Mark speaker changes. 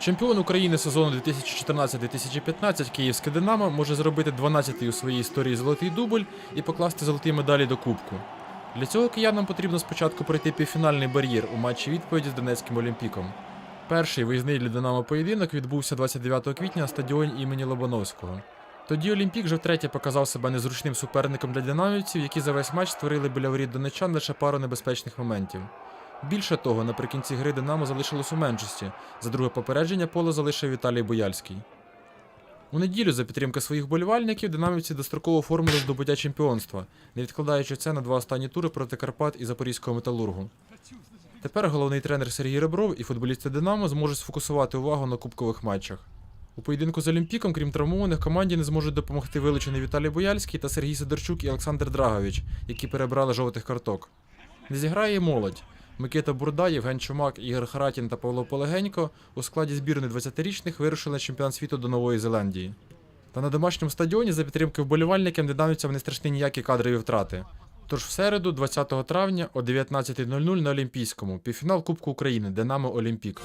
Speaker 1: Чемпіон України сезону 2014-2015 Київське Динамо може зробити 12-й у своїй історії золотий дубль і покласти золоті медалі до кубку. Для цього киянам потрібно спочатку пройти півфінальний бар'єр у матчі відповіді з Донецьким Олімпіком. Перший виїзний для Динамо поєдинок відбувся 29 квітня на стадіоні імені Лобановського. Тоді Олімпік вже втретє показав себе незручним суперником для динамівців, які за весь матч створили біля воріт донечан лише пару небезпечних моментів. Більше того, наприкінці гри Динамо залишилось у меншості. За друге попередження поле залишив Віталій Бояльський. У неділю за підтримки своїх болівальників динамівці достроково оформили здобуття чемпіонства, не відкладаючи це на два останні тури проти Карпат і Запорізького металургу. Тепер головний тренер Сергій Ребров і футболісти Динамо зможуть сфокусувати увагу на кубкових матчах. У поєдинку з Олімпіком, крім травмованих, команді не зможуть допомогти вилучений Віталій Бояльський та Сергій Сидорчук і Олександр Драгович, які перебрали жовтих карток. Не зіграє молодь. Микита Бурда, Євген Чумак, Ігор Харатін та Павло Полегенько у складі збірної 20-річних вирушили на чемпіонат світу до Нової Зеландії. Та на домашньому стадіоні за підтримки вболівальників не дануться не страшні ніякі кадрові втрати. Тож в середу, 20 травня о 19.00 на Олімпійському, півфінал Кубку України Динамо Олімпік.